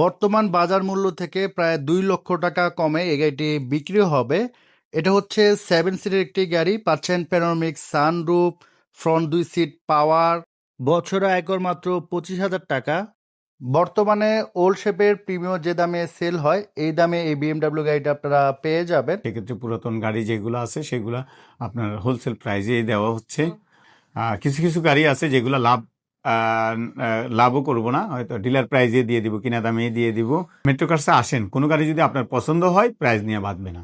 বর্তমান বাজার মূল্য থেকে প্রায় দুই লক্ষ টাকা কমে এই গাড়িটি বিক্রি হবে। এটা হচ্ছে সেভেন সিটের একটি গাড়ি। পাচ্ছেন প্যানোরামিক সানরুফ ফ্রন্ট দুই সিট পাওয়ার বছরে আয়কর মাত্র পঁচিশ হাজার টাকা। বর্তমানে ওল্ড শেপের প্রিমিয়াম যে দামে সেল হয় এই দামে এই বিএমডাব্লিউ গাড়িটা আপনারা পেয়ে যাবেন। সেক্ষেত্রে পুরাতন গাড়ি যেগুলো আছে সেগুলো আপনার হোলসেল প্রাইজে দেওয়া হচ্ছে। কিছু কিছু গাড়ি আছে যেগুলো লাভ লাভও করব না, হয়তো ডিলার প্রাইজে দিয়ে দিব, কিনা দামে দিয়ে দিব। মেট্রো কার্সে আসেন, কোনো গাড়ি যদি আপনার পছন্দ হয় প্রাইজ নিয়ে বাঁধবে না।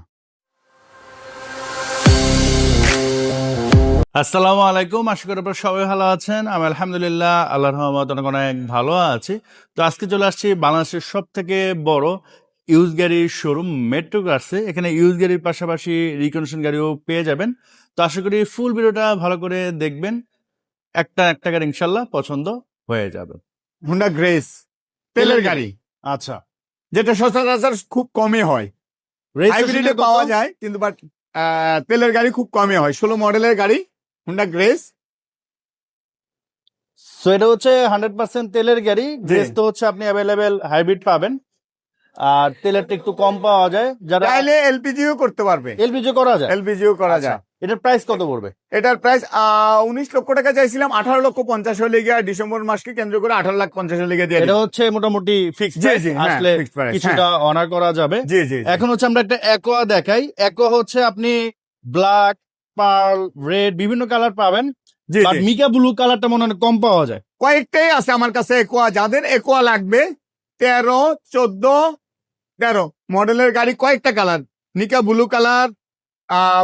আসসালামু আলাইকুম, আশা করি আপনারা সবাই ভালো আছেন। আমি আলহামদুলিল্লাহ, আল্লাহর রহমত অনেক অনেক ভালো আছি। তো আজকে চলে আসছি বাংলাদেশের সব থেকে বড় ইউজ গাড়ির শোরুম মেট্রো কার্সে এখানে ইউজ গাড়ির পাশাপাশি রিকন্ডিশন গাড়িও পেয়ে যাবেন। তো আশা করি ফুল ভিডিওটা ভালো করে দেখবেন। একটা একটা গাড়ি ইনশাল্লাহ পছন্দ হয়ে যাবে। হুন্ডা গ্রেস তেলের গাড়ি। আচ্ছা। যেটা সচরাচর খুব কমে হয়। হাইব্রিডে পাওয়া যায় কিন্তু বাট তেলের গাড়ি খুব কমে হয়। ষোলো মডেলের গাড়ি হুন্ডা গ্রেস সো এটা হচ্ছে হান্ড্রেড পার্সেন্ট তেলের গাড়ি। ড্রেস তো হচ্ছে আপনি অ্যাভেলেবেল হাইব্রিড পাবেন। আর তেলেরটা একটু কম পাওয়া যায়। যারা চাইলে এলপিজিও করতে পারবে। এলপিজি করা যায়। এলপিজিও করা আচ্ছা, যায়। এটার প্রাইস কত পড়বে এটার প্রাইস উনিশ লক্ষ টাকা চাইছিলাম আঠারো লক্ষ পঞ্চাশ হলে গিয়ে ডিসেম্বর মাসকে কেন্দ্র করে আঠারো লাখ পঞ্চাশ হলে গিয়ে এটা হচ্ছে মোটামুটি জি হ্যাঁ, আসলে কিছুটা অনার করা যাবে হ্যাঁ। জি জি। এখন হচ্ছে আমরা একটা অ্যাকোয়া দেখাই অ্যাকোয়া হচ্ছে আপনি ব্ল্যাক পার্ল রেড বিভিন্ন কালার পাবেন বাট। মিকা ব্লু কালারটা মনে হয় কম পাওয়া যায় কয়েকটাই আছে আমার কাছে একোয়া যাদের একোয়া লাগবে তেরো চোদ্দ তেরো মডেলের গাড়ি কয়েকটা colour mica blue colour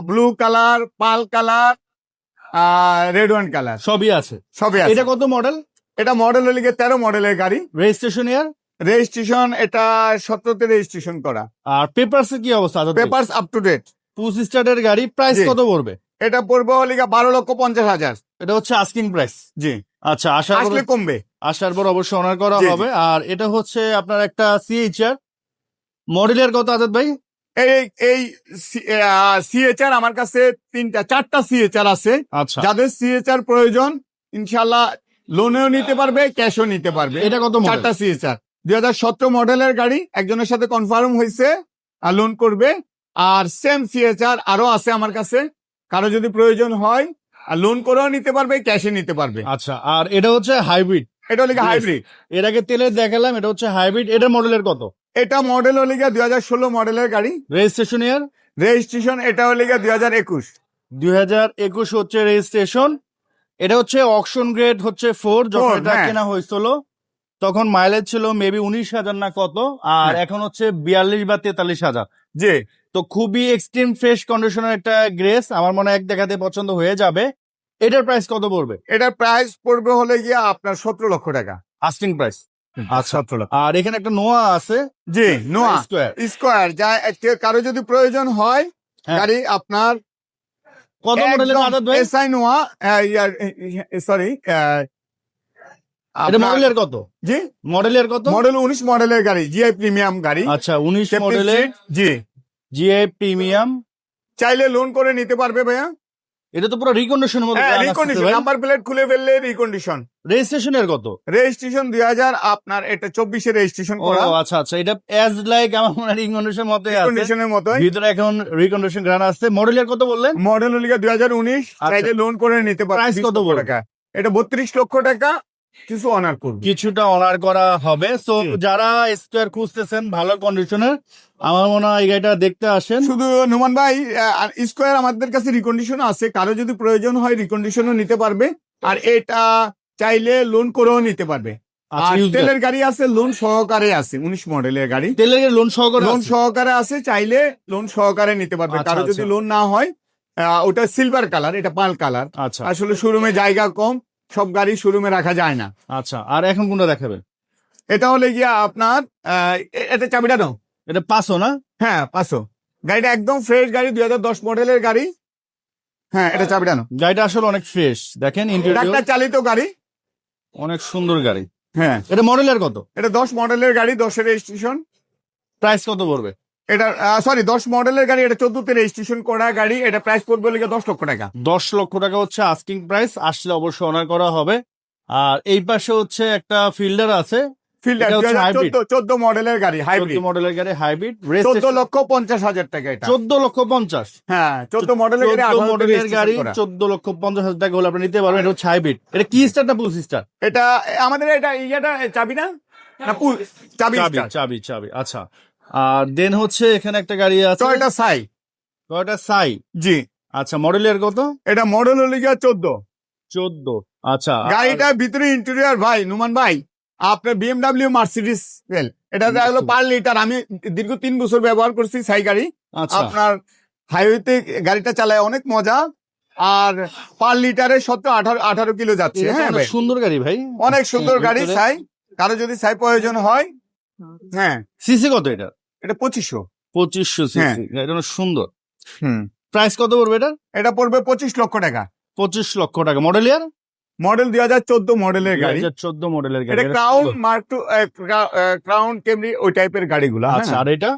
blue colour pearl colour red one colour সবই আছে। সবই আছে। এটা কত মডেল এটা মডেল হলে তেরো মডেলের গাড়ি। রেজিস্ট্রেশন ইয়ার রেজিস্ট্রেশন এটা সতেরোতে রেজিস্ট্রেশন করা। আর পেপারস কি অবস্থা? Papers up to date push স্টার্টের গাড়ি প্রাইস কত পড়বে? এটা পড়বে হলে বারো লক্ষ পঞ্চাশ হাজার। এটা হচ্ছে আস্কিং প্রাইস জি। আচ্ছা আশা আসলে কমবে। আসার পর অবশ্যই অনার করা। হবে। আর এটা হচ্ছে আপনার একটা সিএইচআর মডেলের কত আজাদ ভাই? এই এই সিএচআর আমার কাছে তিনটা চারটা সিএচআর আছে। আচ্ছা। যাদের সিএচআর প্রয়োজন ইনশাল্লাহ লোনেও নিতে পারবে ক্যাশও নিতে পারবে। এটা কত চারটা সিএচআর দুই হাজার সতেরো মডেলের গাড়ি একজনের সাথে কনফার্ম হয়েছে আর লোন করবে। আর সেম সিএচআর আরও আছে আমার কাছে। কারও যদি প্রয়োজন হয় আর লোন করেও নিতে পারবে ক্যাশে নিতে পারবে। আচ্ছা আর এটা হচ্ছে হাইব্রিড এটা হলে হাইব্রিড এর আগে তেলের দেখালাম এটা হচ্ছে হাইব্রিড এটার মডেলের কত? এটা মডেল হলে গিয়ে দুই হাজার ষোলো মডেলের গাড়ি। রেজিস্ট্রেশন ইয়ার রেজিস্ট্রেশন এটা হলে গিয়ে দুই হাজার একুশ। দুই হাজার একুশ হচ্ছে রেজিস্ট্রেশন এটা হচ্ছে অকশন গ্রেড হচ্ছে ফোর যখন এটা হ্যাঁ। কেনা হয়েছিল তখন মাইলেজ ছিল মেবি উনিশ হাজার না কত আর হ্যাঁ। এখন হচ্ছে বিয়াল্লিশ বা তেতাল্লিশ হাজার। জি। তো খুবই এক্সট্রিম ফ্রেশ কন্ডিশনের একটা গ্রেস আমার মনে হয় এক দেখাতে পছন্দ হয়ে যাবে। এটার প্রাইস কত পড়বে? এটার প্রাইস পড়বে হলে গিয়ে আপনার সতেরো লক্ষ টাকা। আস্কিং প্রাইস আচ্ছা। আর এখানে একটা নোয়া আছে। জি নোয়া। স্কোয়ার স্কোয়ার যা কারও যদি প্রয়োজন হয় হ্যাঁ। গাড়ি আপনার কত মডেলের আজাদ ভাই? এসআই নোয়া সরি এটা মডেলের কত? জি। মডেলের কত? মডেল উনিশ মডেলের গাড়ি জিআই প্রিমিয়াম গাড়ি। আচ্ছা উনিশ Safety মডেলের seat, জি। জিআই প্রিমিয়াম চাইলে লোন করে নিতে পারবে ভাইয়া। এটা তো পুরো রিকন্ডিশনের মধ্যে হ্যাঁ রিকন্ডিশন নাম্বার প্লেট খুলে ফেললে রিকন্ডিশন রেজিস্ট্রেশন এর কত? রেজিস্ট্রেশন দুই হাজার আপনার এটা চব্বিশে রেজিস্ট্রেশন ও করা আচ্ছা আচ্ছা এটা অ্যাজ লাইক আমার মনে হয় রিকন্ডিশন মতো আছে। রিকন্ডিশনের মতো ভিতরে এখন রিকন্ডিশন গ্রান আছে মডেলের কত বললেন? মডেল লিখা দুই হাজার উনিশ। আচ্ছা। চাইলে লোন করে নিতে পারবেন প্রাইস কত টাকা। এটা বত্রিশ লক্ষ টাকা কিছু অনার করবে। কিছুটা অনার করা হবে। সো যারা স্কোয়ার খুঁজতেছেন ভালো কন্ডিশনের আমার মনে হয় গাড়িটা দেখতে আসেন। শুধু নুমান ভাই স্কোয়ার আমাদের কাছে রিকন্ডিশন আছে। কারও যদি প্রয়োজন হয় রিকন্ডিশনও নিতে পারবে। আর এটা চাইলে লোন করেও নিতে পারবে। আচ্ছা, আর তেলের গাড়ি আছে লোন সহকারে আছে উনিশ মডেলের গাড়ি। তেলের লোন সহকারে লোন সহকারে আছে চাইলে লোন সহকারে নিতে পারবে। আচ্ছা, কারও যদি আচ্ছা। লোন না হয় ওটা সিলভার কালার এটা পাল কালার আচ্ছা। আসলে শোরুমে জায়গা কম। সব গাড়ি শোরুমে রাখা যায় না। আচ্ছা আর এখন কোনটা দেখাবেন? এটা হলে গিয়া আপনার এটা চাবিটা নাও। এটা পাঁচশো না? হ্যাঁ পাঁচশো। গাড়িটা একদম ফ্রেশ গাড়ি দুই হাজার দশ মডেলের গাড়ি। হ্যাঁ এটা চাবিটা নাও। গাড়িটা আসলে অনেক ফ্রেশ দেখেন ডাক্তার চালিত গাড়ি। অনেক সুন্দর গাড়ি। হ্যাঁ। এটা মডেলের কত? এটা দশ মডেলের গাড়ি দশের রেজিস্ট্রেশন প্রাইস কত পড়বে? এটা সরি দশ মডেলের গাড়ি এটা চোদ্দতে রেজিস্ট্রেশন করা গাড়ি এটা প্রাইস পড়বে লেগে দশ লক্ষ টাকা। দশ লক্ষ টাকা হচ্ছে আস্কিং প্রাইস আসলে অবশ্যই অনার করা হবে। আর এই পাশে হচ্ছে একটা ফিল্ডার আছে। ফিল্ডার। চোদ্দ চোদ্দ মডেলের গাড়ি হাইব্রিড মডেলের গাড়ি হাইব্রিড চোদ্দ লক্ষ পঞ্চাশ হাজার টাকা এটা। চোদ্দ লক্ষ পঞ্চাশ। হ্যাঁ চোদ্দ মডেলের গাড়ি চোদ্দ 18 মডেলের গাড়ি। চোদ্দ লক্ষ পঞ্চাশ হাজার টাকা হলে আপনি নিতে পারবেন এটা হচ্ছে হাইব্রিড এটা কি স্টার না পুল স্টার এটা আমাদের এটা ইয়েটা চাবি না? চাবি চাবি আচ্ছা। আর দেন হচ্ছে এখানে একটা গাড়ি আছে। টয়টা সাই। টয়োটা সাই। জি। আচ্ছা মডেলের কত? এটা মডেল হলো গিয়া চোদ্দ। চোদ্দ। আচ্ছা গাড়িটা ভিতরে ইন্টেরিয়র ভাই নুমান ভাই আপনার বিএমডাব্লিউ মার্সিডিস সেল এটা হলো পার লিটার আমি দীর্ঘ তিন বছর ব্যবহার করছি সাই গাড়ি। আচ্ছা। আপনার হাইওয়েতে গাড়িটা চালায় অনেক মজা। আর পার লিটারে সত্তর আঠারো আঠারো কিলো যাচ্ছে। হ্যাঁ সুন্দর গাড়ি ভাই। অনেক সুন্দর গাড়ি সাই। কারও যদি সাই প্রয়োজন হয় হ্যাঁ সিসি কত এটা? এটা পঁচিশশো। পঁচিশশো হ্যাঁ। সিসি এটা অনেক সুন্দর। হুম। প্রাইস কত পড়বে এটা এটা পড়বে পঁচিশ লক্ষ টাকা। পঁচিশ লক্ষ টাকা। মডেল ইয়ার? মডেল দুই হাজার চোদ্দ মডেলের গাড়ি। চোদ্দ মডেলের গাড়ি এটা এটা Crown. Mark two Crown Camry ওই টাইপের গাড়িগুলো আচ্ছা হ্যাঁ। আর এটা?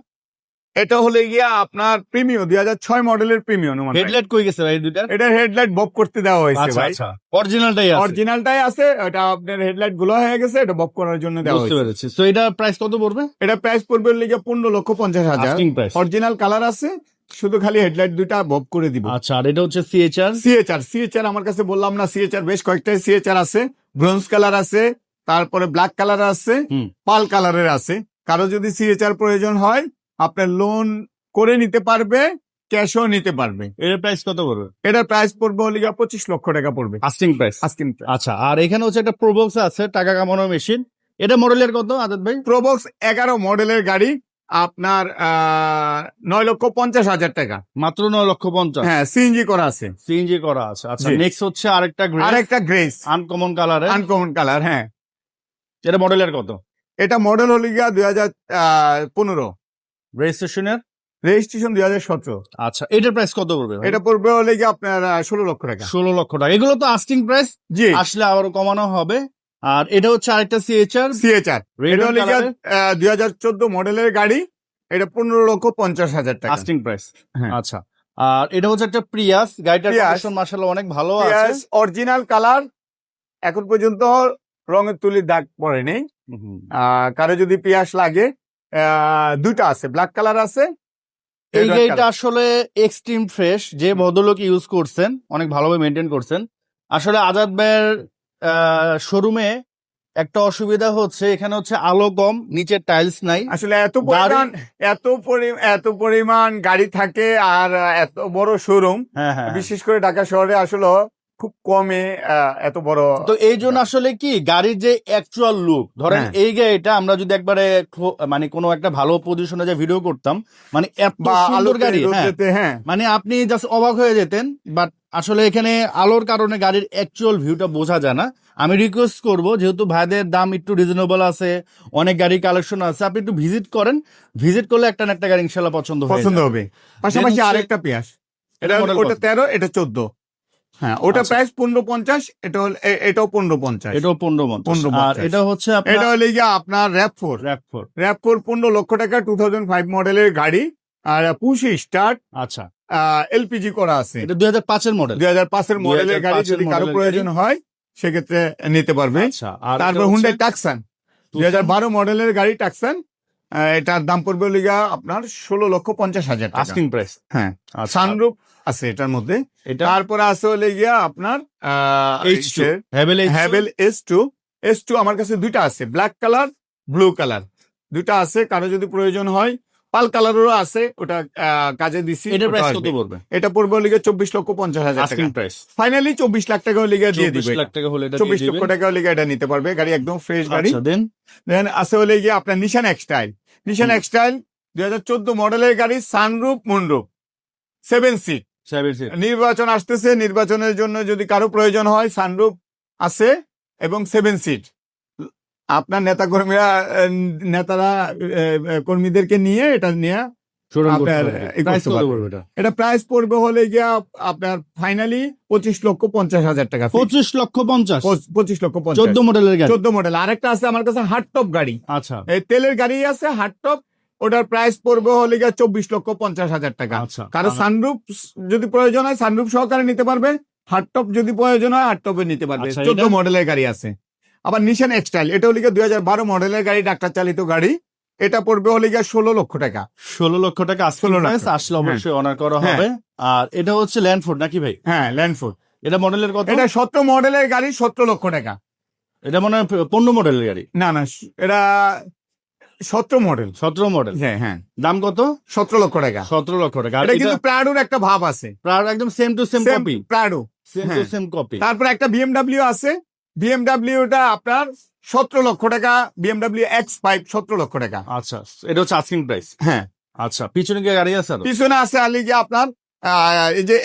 এটা হলে গিয়া আপনার প্রিমিও দুই হাজার ছয় মডেলের প্রিমিও হেডলাইট কই গেছে ভাই দুইটা এটা হেডলাইট বব করতে দেওয়া হয়েছে আচ্ছা ভাই। আচ্ছা অরিজিনালটাই আছে। অরিজিনালটাই আছে এটা আপনার হেডলাইটগুলো হয়ে গেছে এটা বব করার জন্য দেওয়া বুঝতে হয়েছে। পেরেছি। তো এটা প্রাইস কত পড়বে? এটা প্রাইস পড়বে লিগে পনেরো লক্ষ পঞ্চাশ হাজার। অরিজিনাল কালার আছে শুধু খালি হেডলাইট দুইটা বব করে দিব। আচ্ছা আর এটা হচ্ছে সিএচআর সিএচআর সিএচআর আমার কাছে বললাম না সিএচআর বেশ কয়েকটাই সিএচআর আছে। ব্রোঞ্জ কালার আছে তারপরে ব্ল্যাক কালার আছে। পাল কালারের আছে। কারও যদি সিএচআর প্রয়োজন হয় আপনার লোন করে নিতে পারবে ক্যাশও নিতে পারবে। এর প্রাইস কত পড়বে? এটার প্রাইস পড়বে হলে পঁচিশ লক্ষ টাকা পড়বে। আস্কিং প্রাইস আস্কিন আচ্ছা আর এখানে হচ্ছে একটা প্রোবক্স আছে টাকা কামানোর মেশিন এটা মডেলের কত আদাত ভাই? প্রোবক্স এগারো মডেলের গাড়ি আপনার নয় লক্ষ পঞ্চাশ হাজার টাকা। মাত্র নয় লক্ষ পঞ্চাশ? হ্যাঁ সিএনজি করা আছে। সিএনজি করা আছে। আচ্ছা নেক্সট হচ্ছে আরেকটা আর একটা Grace uncommon colour uncommon colour হ্যাঁ। এটা মডেলের কত? এটা মডেল হলে গিয়া দুই হাজার পনেরো। রেজিস্ট্রেশনের? রেজিস্ট্রেশন দুই হাজার সতেরো। আচ্ছা এটার প্রাইস কত পড়বে এটা পড়বে হলে গিয়ে আপনার ষোলো লক্ষ টাকা। ষোলো লক্ষ টাকা। এগুলো তো আস্কিং প্রাইস জি। আসলে আবারও কমানো হবে। আর এটা হচ্ছে আরেকটা সিএচআর সিএচআর এটা হলে দুই হাজার চোদ্দ মডেলের গাড়ি। এটা পনেরো লক্ষ পঞ্চাশ হাজার টাকা। আস্কিং প্রাইস হ্যাঁ। আচ্ছা। আর এটা হচ্ছে একটা প্রিয়াস গাড়িটার। কন্ডিশন মাশাআল্লাহ অনেক ভালো আছে। অরিজিনাল কালার এখন পর্যন্ত রঙের তুলির দাগ হুম। আহ, কারও যদি পিয়াস লাগে দুইটা আছে ব্ল্যাক কালার আছে এই গাড়িটা আসলে এক্সট্রিম ফ্রেশ যে ভদ্রলোক ইউজ করছেন অনেক ভালোভাবে মেনটেন করছেন। আসলে আজাদ ভাইয়ের শোরুমে একটা অসুবিধা হচ্ছে এখানে হচ্ছে আলো কম নিচে টাইলস নাই। আসলে এত পরিমাণ এত পরি- এত পরিমাণ গাড়ি থাকে আর এত বড় শোরুম হ্যাঁ হ্যাঁ। বিশেষ করে ঢাকা শহরে আসলে খুব কমে এত বড় তো এই জন্য আসলে কি গাড়ির যে অ্যাকচুয়াল লুক ধরেন হ্যাঁ। এই গাড়িটা আমরা যদি একবারে মানে কোনো একটা ভালো পজিশনে যে ভিডিও করতাম মানে এত সুন্দর গাড়ি হ্যাঁ। হ্যাঁ। মানে আপনি জাস্ট অবাক হয়ে যেতেন বাট আসলে এখানে আলোর কারণে গাড়ির অ্যাকচুয়াল ভিউটা বোঝা যায় না। আমি রিকোয়েস্ট করব যেহেতু ভাইদের দাম একটু রিজনেবল আছে অনেক গাড়ি কালেকশন আছে আপনি একটু ভিজিট করেন। ভিজিট করলে একটা না একটা গাড়ি ইনশাল্লাহ পছন্দ পছন্দ হবে। পাশাপাশি আরেকটা পেঁয়াজ। এটা এটা ওটা তেরো এটা চোদ্দ। হ্যাঁ ওটা আচ্ছা। প্রাইস পনেরো পঞ্চাশ এটা হল এটাও পনেরো পঞ্চাশ। এটাও পনেরো পঞ্চাশ। 15 আর এটা হচ্ছে এটা হলে গিয়ে আপনার RAV four RAV four RAV four পনেরো লক্ষ টাকা টু থাউজেন্ড ফাইভ মডেলের গাড়ি। আর পুশি স্টার্ট আচ্ছা। এলপিজি করা আছে। এটা দুই হাজার পাঁচের মডেল দুই হাজার পাঁচের মডেলের গাড়ি যদি কারও প্রয়োজন হয় সেক্ষেত্রে নিতে পারবে। আচ্ছা আর তারপর হুন্ডাই টাকসান দুই হাজার বারো মডেলের গাড়ি টাকসান এটার দাম পড়বে লিগা আপনার ষোলো লক্ষ পঞ্চাশ হাজার আস্কিং প্রাইস হ্যাঁ। আচ্ছা। সানরুপ আছে এটার মধ্যে। তারপরে আছে হলে গিয়া আপনার Havells S two S two আমার কাছে দুইটা আছে ব্ল্যাক কালার ব্লু কালার দুইটা আছে কারও যদি প্রয়োজন হয় পাল কালারেরও আছে ওটা কাজে দিছি এটা প্রাইস। কত পড়বে? এটা পড়বে লিগে চব্বিশ লক্ষ পঞ্চাশ হাজার টাকা। প্রাইস ফাইনালি চব্বিশ লাখ টাকা লিগে দিয়ে দিবে। লাখ টাকা হলে এটা চব্বিশ দিয়ে লক্ষ টাকা লিগে এটা নিতে পারবে গাড়ি একদম ফ্রেশ গাড়ি। আচ্ছা দেন দেন আছে হলে গিয়ে আপনার নিশান এক্সটাইল নিশান। এক্সটাইল দুই হাজার চোদ্দ মডেলের গাড়ি সেভেন সিট সেভেন সিট নির্বাচন আসতেছে নির্বাচনের জন্য যদি কারও প্রয়োজন হয় সানরুপ আছে এবং সেভেন সিট আপনার নেতা কর্মীরা নেতারা কর্মীদেরকে নিয়ে এটা নিয়ে এটা? প্রাইস পড়বে হলে গিয়া আপনার ফাইনালি পঁচিশ লক্ষ পঞ্চাশ হাজার টাকা পঁচিশ লক্ষ পঞ্চাশ? পঁচিশ লক্ষ চোদ্দ মডেলের চোদ্দ মডেল আরেকটা আছে আমার কাছে হার্ড টপ গাড়ি। আচ্ছা। এই তেলের গাড়ি আছে হার্ড টপ ওটার প্রাইস পড়বে হলে গিয়া চব্বিশ লক্ষ পঞ্চাশ হাজার টাকা। আচ্ছা কারও সানরুপ যদি প্রয়োজন হয় সানরুপ সহকারে নিতে পারবে। হার্ড টপ যদি প্রয়োজন হয় হার্ড টপে নিতে পারবে। আচ্ছা, চোদ্দ মডেলের গাড়ি আছে। আবার নিশান এক্সটাইল এটা হলো দুই হাজার বারো মডেলের গাড়ি ডাক্তার চালিত গাড়ি। এটা পড়বে হলে গিয়ে ষোলো লক্ষ টাকা। ষোলো লক্ষ টাকা আজকে 16 আসলে অবশ্যই অনার করা হ্যাঁ। হবে। আর এটা হচ্ছে ল্যান্ডফোর্ড নাকি ভাই? হ্যাঁ ল্যান্ডফোর্ড এটা মডেলের কত? এটা সতেরো মডেলের গাড়ি সতেরো লক্ষ টাকা। এটা মনে হয় পনেরো মডেলের গাড়ি। না না এটা সতেরো মডেল সতেরো মডেল হ্যাঁ হ্যাঁ। দাম কত? সতেরো লক্ষ টাকা। সতেরো লক্ষ টাকা। এটা কিন্তু প্রাডোর একটা ভাব আছে। প্রায় একদম same to same copy Prado same to. Same copy তারপর একটা বিএমডাব্লিউ আছে। বিএমডাব্লিউটা আপনার সতেরো লক্ষ টাকা বিএমডাব্লিউ এক্স ফাইভ সতেরো লক্ষ টাকা। আচ্ছা এটা হচ্ছে আস্কিং প্রাইস হ্যাঁ। আচ্ছা পিছনে কি গাড়ি আছে পিছনে আছে আলি যে আপনার এই যে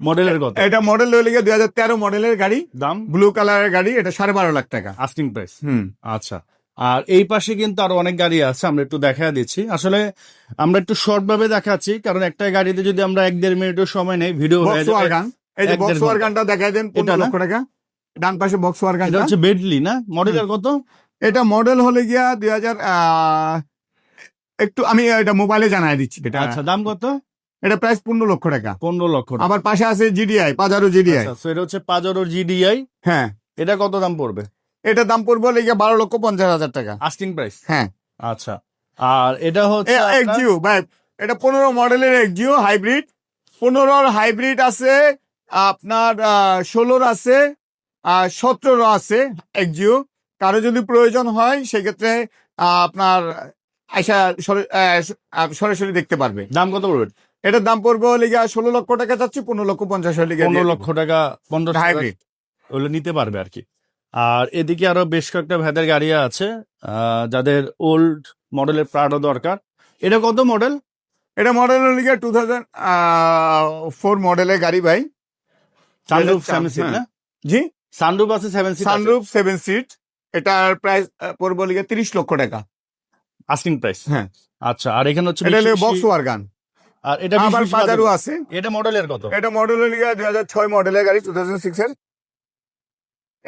মডেলের কত? এটা মডেল হলে দুই হাজার তেরো মডেলের গাড়ি। দাম? ব্লু কালারের গাড়ি এটা সাড়ে বারো লাখ টাকা। Asking price hmm. আচ্ছা। আর এই পাশে কিন্তু আরও অনেক গাড়ি আছে আমরা একটু দেখা দিচ্ছি। আসলে আমরা একটু শর্ট ভাবে দেখাচ্ছি কারণ একটা গাড়িতে যদি আমরা এক দেড় মিনিটের সময় নেই ভিডিও হয়ে বক্স যাবে এই যে বক্স ঘণ্টা। দেখাই দেন এটা পনেরো না? লক্ষ টাকা। ডান পাশে বক্স এটা হচ্ছে বেডলি না? মডেলের কত? এটা মডেল হলে গিয়া দুই হাজার একটু আমি এটা মোবাইলে জানাই দিচ্ছি। এটা আচ্ছা দাম কত? এটা প্রাইস পনেরো লক্ষ টাকা। পনেরো লক্ষ আবার পাশে আছে জিডিআই পাজারো জিডিআই আচ্ছা, এটা হচ্ছে পাজারোর জিডিআই হ্যাঁ। এটা কত দাম পড়বে? এটা দাম পড়বে হলে গিয়া বারো লক্ষ পঞ্চাশ হাজার টাকা। আস্কিং প্রাইস হ্যাঁ। আচ্ছা। আর এটা হচ্ছে এক্সিও ভাই এটা পনেরো মডেলের এক্সিও হাইব্রিড পনেরোর হাইব্রিড আছে আপনার ষোলোর আছে আর সতেরোর আছে এক্সিও কারও যদি প্রয়োজন হয় সেক্ষেত্রে আপনার আহ, সরাসরি দেখতে পারবে। দাম কত পড়বে? এটার দাম পড়বে হলে গিয়া ষোলো লক্ষ টাকা চাচ্ছি পনেরো লক্ষ পঞ্চাশ হলে গিয়া পনেরো লক্ষ টাকা পনেরো হাইব্রিড ওগুলো নিতে পারবে আর কি। আর এদিকে আরও বেশ কয়েকটা ভেদের গাড়ি আছে যাদের ওল্ড মডেলের প্রাডো দরকার। এটা কত মডেল এটা মডেল হলে গিয়া টু থাউজেন্ড ফোর মডেলের গাড়ি ভাই। Sunroof seven seat. না? জি? সানরুফ আছে seven seat sunroof seven seat এটার প্রাইস পড়বে হলে গিয়া তিরিশ লক্ষ টাকা। আস্কিং প্রাইস হ্যাঁ। আচ্ছা আর এখানে হচ্ছে এটা বক্স ওয়ারগান আর এটা আবার বাজারও আছে। এটা মডেলের কত? এটা মডেল হলে গিয়া দুই হাজার ছয় মডেলের গাড়ি টু থাউজেন্ড সিক্স এর।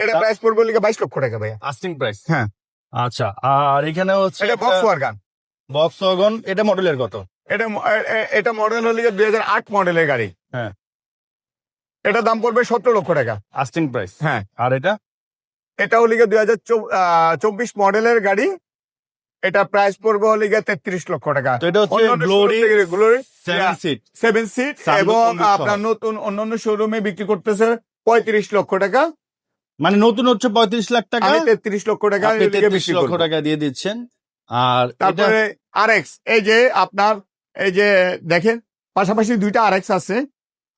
এটা প্রাইস পড়বে গিয়া বাইশ লক্ষ টাকা ভাইয়া। আস্কিং প্রাইস হ্যাঁ। আচ্ছা আর এখানে হচ্ছে এটা বক্স ওয়ারগান বক্স ওয়াগন এটা মডেলের কত? এটা এটা মডেল হলে দুই হাজার আট মডেলের গাড়ি। হ্যাঁ। এটা দাম পড়বে সতেরো লক্ষ টাকা। আস্কিং প্রাইস হ্যাঁ। আর এটা? এটা হলে দুই হাজার চব্বিশ মডেলের গাড়ি। এটা প্রাইস পড়বে হলে গিয়ে তেত্রিশ লক্ষ টাকা। এটা হচ্ছে Glory Glory seven seat seven seat এবং। আপনার নতুন অন্যান্য শোরুমে বিক্রি করতেছে পঁয়ত্রিশ লক্ষ টাকা। মানে নতুন হচ্ছে পঁয়ত্রিশ লাখ টাকা। তেত্রিশ লক্ষ টাকা তেত্রিশ লক্ষ টাকা দিয়ে দিচ্ছেন। আর তারপরে আর এক্স এই যে আপনার এই যে দেখেন পাশাপাশি দুইটা আর এক্স আছে।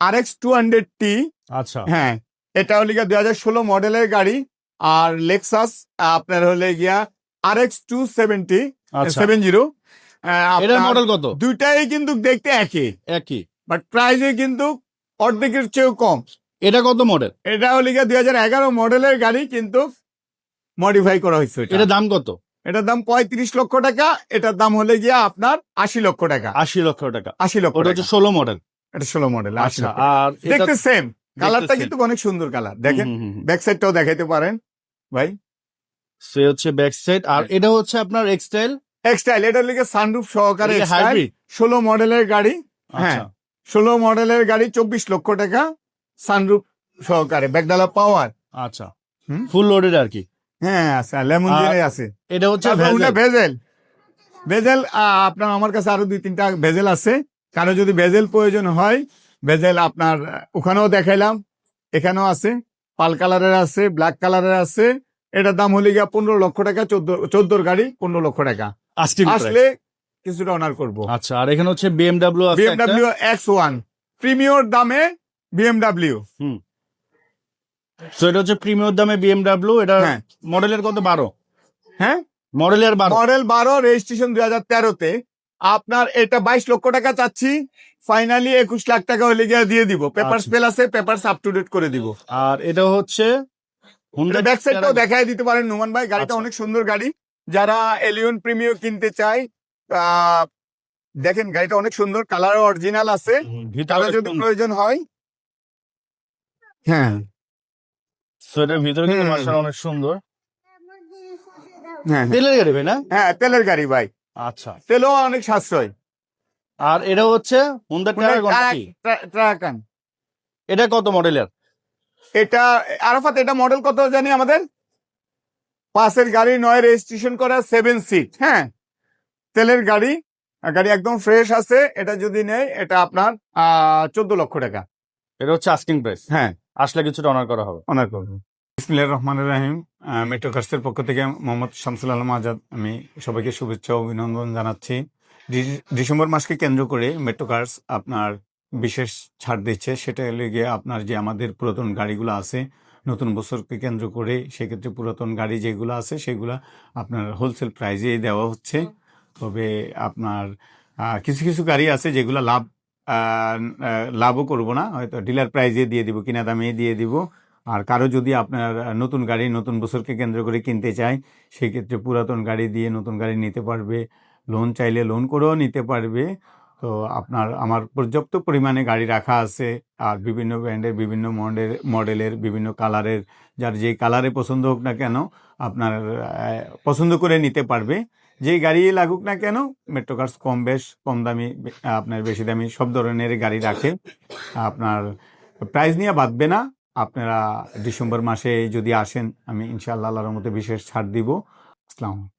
আর এক্স টু হান্ড্রেড টি আচ্ছা। হ্যাঁ এটা হলে গিয়া দুই হাজার ষোলো মডেলের গাড়ি। আর লেক্সাস আপনার হলে গিয়া R X two seventy seven zero model কত? দুইটাই কিন্তু দেখতে একই। একই। বাট প্রাইসে কিন্তু অর্ধেকের চেয়েও কম। এটা কত মডেল এটা হলে গিয়া দুই হাজার এগারো মডেলের গাড়ি কিন্তু মডিফাই করা হয়েছে এটা। দাম কত? এটার দাম পঁয়ত্রিশ লক্ষ টাকা এটার দাম হলে গিয়া আপনার আশি লক্ষ টাকা। আশি লক্ষ টাকা। আশি লক্ষ ওটা হচ্ছে ষোলো মডেল এটা ষোলো মডেল আচ্ছা আর দেখতে সেম কালারটা কিন্তু অনেক সুন্দর কালার দেখেন। ব্যাক সাইডটাও দেখাইতে পারেন ভাই। সে হচ্ছে ব্যাক সাইড আর এটা হচ্ছে আপনার এক্সটাইল এক্সটাইল এটা লিখে সানরুফ সহকারে হাইব্রিড ষোলো মডেলের গাড়ি হ্যাঁ। আচ্ছা। ষোলো মডেলের গাড়ি চব্বিশ লক্ষ টাকা। সানরুফ সহকারে ব্যাকডালা পাওয়ার আচ্ছা। ফুল লোডেড আর কি? হ্যাঁ আছে লেমন জিরে আছে। এটা হচ্ছে ভেজেল। ভেজেল। ভেজেল আপনার আমার কাছে আরও দুই তিনটা ভেজেল আছে। কারও যদি ভেজেল প্রয়োজন হয় ভেজেল আপনার ওখানেও দেখাইলাম। এখানেও আছে। পাল কালারের আছে ব্ল্যাক কালারের আছে। এটার দাম হলে গিয়া পনেরো লক্ষ টাকা চোদ্দ চোদ্দোর গাড়ি পনেরো লক্ষ টাকা। আসলে কিছুটা অনার করব। আচ্ছা আর এখানে হচ্ছে BMW BMW X one premier দামে বিএমডাব্লিউ So এটা হচ্ছে প্রিমিয়ার দামে বিএমডাব্লিউ এটা হ্যাঁ। মডেলের কত? বারো। হ্যাঁ? মডেলের বারো। মডেল বারো রেজিস্ট্রেশন দুই হাজার তেরোতে। আপনার এটা বাইশ লক্ষ টাকা চাচ্ছি। ফাইনালি একুশ লাখ টাকা হলে গিয়ে দিয়ে দিব। পেপার আচ্ছা। স্পেল আছে পেপার আপ টু ডেট করে দিব। আর এটা হচ্ছে Honda ব্যাক সাইডটাও দেখাই দিতে পারেন নুমান ভাই। গাড়িটা আচ্ছা। অনেক সুন্দর গাড়ি। যারা এলিয়ন প্রিমিও কিনতে চায় আহ, দেখেন গাড়িটা অনেক সুন্দর কালার অরিজিনাল আছে। হুম, ভিতরে যদি প্রয়োজন হয় হ্যাঁ। So ভিতরে কিন্তু। মার্শাল অনেক সুন্দর। হ্যাঁ তেলের গাড়ি ভাই না? হ্যাঁ তেলের গাড়ি ভাই। আচ্ছা। তেলও অনেক সাশ্রয়। আর এটা হচ্ছে হুন্ডা ট্রাকান এটা কত মডেলের? এটা আরাফাত এটা মডেল কত জানি আমাদের? পাঁচের গাড়ি নয় রেজিস্ট্রেশন করা সেভেন সিট হ্যাঁ। তেলের গাড়ি গাড়ি একদম ফ্রেশ আছে। এটা যদি নেয় এটা আপনার চোদ্দ লক্ষ টাকা। এটা হচ্ছে আস্কিং প্রাইস হ্যাঁ। আসলে কিছুটা অনার করা হবে। অনার করব। ইসমিল্লাহ রহমান রাহিম মেট্রো কার্সের পক্ষ থেকে মোহাম্মদ শামসুল আলম আজাদ আমি সবাইকে শুভেচ্ছা অভিনন্দন জানাচ্ছি। ডিসেম্বর মাসকে কেন্দ্র করে মেট্রো কার্স আপনার বিশেষ ছাড় দিচ্ছে। সেটা হলে গিয়ে আপনার যে আমাদের পুরাতন গাড়িগুলো আছে নতুন বছরকে কেন্দ্র করে সেক্ষেত্রে পুরাতন গাড়ি যেগুলো আছে সেগুলো আপনার হোলসেল প্রাইজেই দেওয়া হচ্ছে। তবে আপনার কিছু কিছু গাড়ি আছে যেগুলো লাভ লাভও করব না। হয়তো ডিলার প্রাইজে দিয়ে দিব, কিনা দামে দিয়ে দিব। আর কারও যদি আপনার নতুন গাড়ি, নতুন বছরকে কেন্দ্র করে কিনতে চায়, সেক্ষেত্রে পুরাতন গাড়ি দিয়ে নতুন গাড়ি নিতে পারবে। লোন চাইলে লোন করেও নিতে পারবে। তো আপনার, আমার পর্যাপ্ত পরিমাণে গাড়ি রাখা আছে। আর বিভিন্ন ব্র্যান্ডের, বিভিন্ন মডেল, মডেলের, বিভিন্ন কালারের, যার যে কালারে পছন্দ হোক না কেন, আপনার পছন্দ করে নিতে পারবে। যেই গাড়ি লাগুক না কেন মেট্রো কার্স কম বেশ, কম দামি আপনার বেশি দামি সব ধরনের গাড়ি রাখে। আপনার প্রাইস নিয়ে বাঁধবে না। আপনারা ডিসেম্বর মাসে যদি আসেন, আমি ইনশাআল্লাহ আল্লাহর মতো বিশেষ ছাড় দিব। আসসালাম